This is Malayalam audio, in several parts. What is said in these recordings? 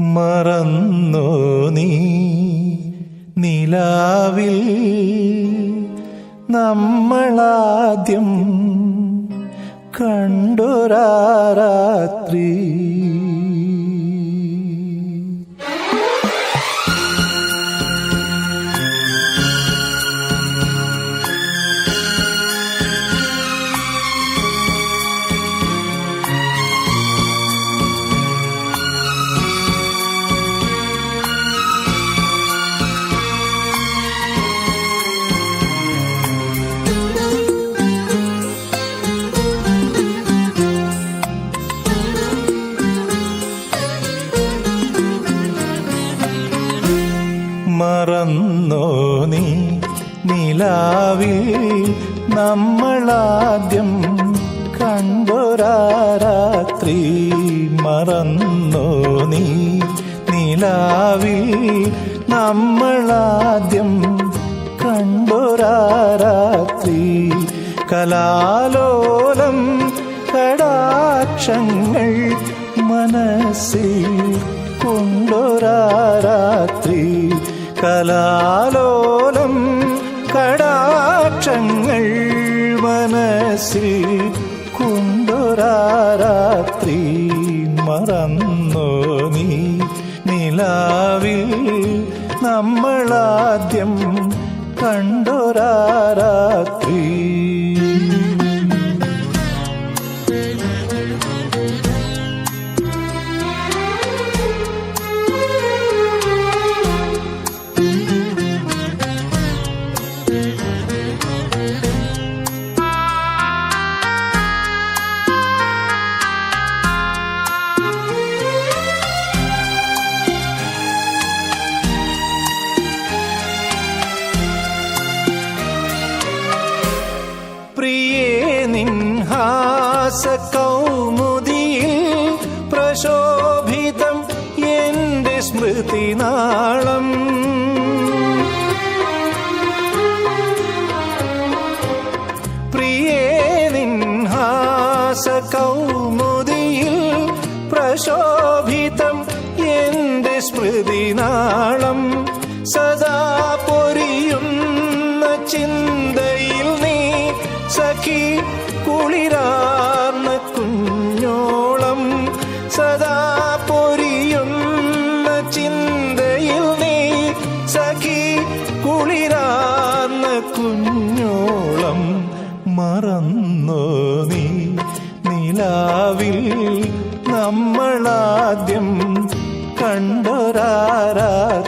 മറന്നോ നീ? നിലാവിൽ നമ്മളാദ്യം കണ്ടൊരാരാത്രി നിലാവിൽ നമ്മളാദ്യം കണ്ടൊരാരാത്രി മറന്നോ നീ? നിലാവിൽ നമ്മളാദ്യം കണ്ടൊരാരാത്രി കലാലോലം കടാക്ഷങ്ങൾ മനസ്സിൽ കൊണ്ടൊരാരാത്രി കലാലോലം കടാക്ഷങ്ങൾ മനസ്സിൽ കൊണ്ടൊരാരാത്രി മറന്നോ നീ. നിലാവിൽ നമ്മളാദ്യം കണ്ടൊരാരാത്രി. നിൻഹാസ കൗമുദിയിൽ പ്രശോഭിതം എന്റെ സ്മൃതിനാളം പ്രിയേ നിൻഹാസ കൗമുദിയിൽ പ്രശോഭിതം എന്റെ സ്മൃതിനാളം സദാ പൊരിയുന്ന ചിന്തയിൽ നീ സഖി കുളിരാർന്ന മറന്നോ നീ. നിലാവിൽ നമ്മളാദ്യം കണ്ടൊരാരാത്രി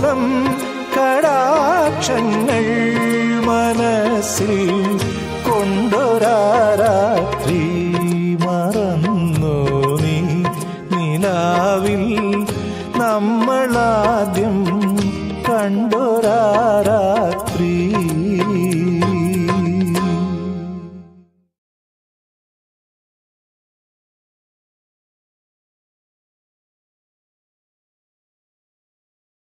കോലം കടാക്ഷങ്ങൾ മനസ്സിൽ കൊണ്ടുവരാ